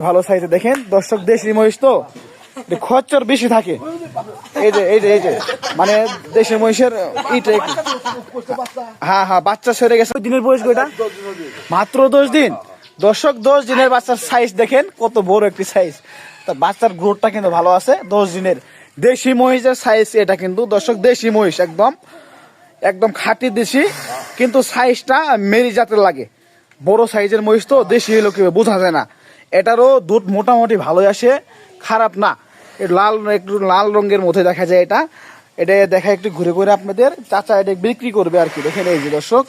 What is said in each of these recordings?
ভালো সাইজে দেখেন। দর্শক দেশি মহিষ তো। খরচর বেশি থাকে। এই যে এই যে এই যে। মানে দেশি মহিষের হ্যাঁ হ্যাঁ বাচ্চা সেরে গেছে। দিনের বয়স কয়টা মাত্র দশ দিন। দর্শক, দশ দিনের বাচ্চার সাইজ দেখেন। কত বড় একটি সাইজ তার বাচ্চার গ্রোথটা কিন্তু ভালো আছে। দশ দিনের দেশি মহিষের সাইজ এটা কিন্তু। দর্শক, দেশি মহিষ একদম। একদম খাঁটি দেশি। কিন্তু সাইজটা মেরি জাতের লাগে। বড় সাইজের মহিষ তো। দেশি হলো কি বোঝা যায় না। এটারও দুধ মোটামুটি ভালোই আসে। খারাপ না। লাল, একটু লাল রঙের মধ্যে দেখা যায় এটা। এটা দেখা একটু ঘুরে ঘুরে আপনাদের। চাচা এটা বিক্রি করবে আর কি। দেখেন এই যে দর্শক,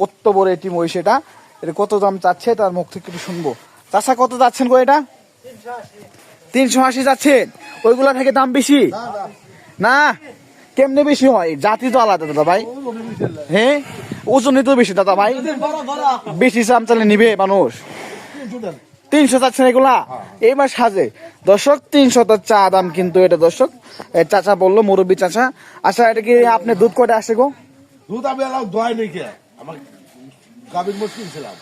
কত বড় এটি মহিষ এটা। এটা কত দাম চাচ্ছে তার মুখ থেকে একটু শুনব। চাচা কত যাচ্ছেন গো এটা? তিনশো আশি যাচ্ছেন ওইগুলা থেকে দাম বেশি? না? কেমনে বেশি হয়? জাতি তো আলাদা দাদা ভাই। হ্যাঁ ওজনই তো বেশি দাদা ভাই। বেশি চাম চালে নিবে মানুষ। তিনশো চাচ্ছেন এগুলা? এইবার সাজে। দর্শক তিনশো তো চা দাম কিন্তু এটা দর্শক। চাচা বলল মুরব্বী চাচা। আচ্ছা এটা কি আপনি দুধ কয়টা আসে গো? দুধ আমি এলাম দোয়াই নেই কে? আমার গাভীর মোট কিনছিলাম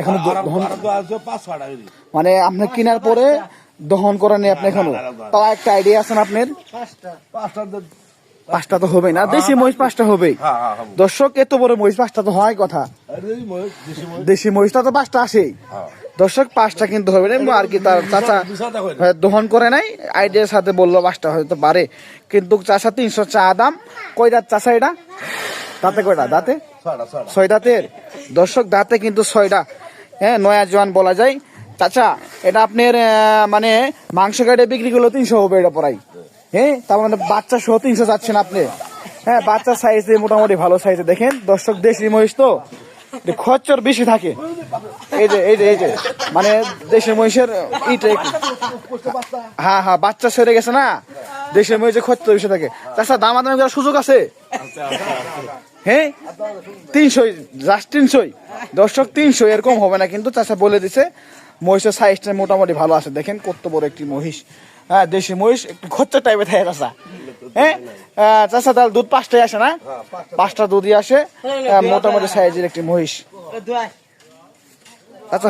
এখনও। মানে আপনি কেনার পরে দহন করা নেই আপনি এখনও? তাও একটা আইডিয়া আছেন আপনার? পাঁচটা তো হবে না। দেশি মহিষ পাঁচটা হবেই। হ্যাঁ, হ্যাঁ, হ্যাঁ। দর্শক এত বড় মহিষ পাঁচটা তো হয় কথা। দেশি মহিষটা তো পাঁচটা আসেই। হ্যাঁ। দর্শক পাঁচটা কিন্তু হবে না আর কি তার চাচা। হ্যাঁ, দহন করে নাই আইডিয়ার সাথে বলল পাঁচটা হয়তো পারে কিন্তু চাষা তিনশো চা দাম কয় দাঁত চাষা এটা? দাঁতে কয়টা দাঁতে। ছয় দাঁতের। দর্শক দাঁতে কিন্তু ছয়টা। হ্যাঁ নয়া জোয়ান বলা যায়। চাচা এটা আপনার মানে মাংস কাটে বিক্রি করলে তিনশো হবে এটা পড়াই। হ্যাঁ তার মানে বাচ্চা সহ তিনশো চাচ্ছেন আপনি। হ্যাঁ বাচ্চার সাইজ মোটামুটি ভালো সাইজে দেখেন। দর্শক দেশি মহিষ তো খরচর বেশি থাকে। এই যে এই যে এই যে। মানে দেশি মহিষের ইটা হ্যাঁ হ্যাঁ বাচ্চা সেরে গেছে না? দেশের মহিষের খরচ বেশি থাকে। তাছাড়া দাম আদান করার সুযোগ আছে? হ্যাঁ? তিনশোই জাস্ট তিনশোই। দর্শক তিনশো এরকম হবে না। কিন্তু চাষা বলে দিছে, মহিষের সাইজটা মোটামুটি ভালো আছে। দেখেন কত বড় একটি মহিষ। হ্যাঁ দেশি মহিষ, একটু খরচা টাইপের থাকে চাষা হ্যাঁ? চাষা তাহলে দুধ পাঁচটায় আসে না? পাঁচটা দুধই আসে। মোটামুটি সাইজের একটি মহিষ। আচ্ছা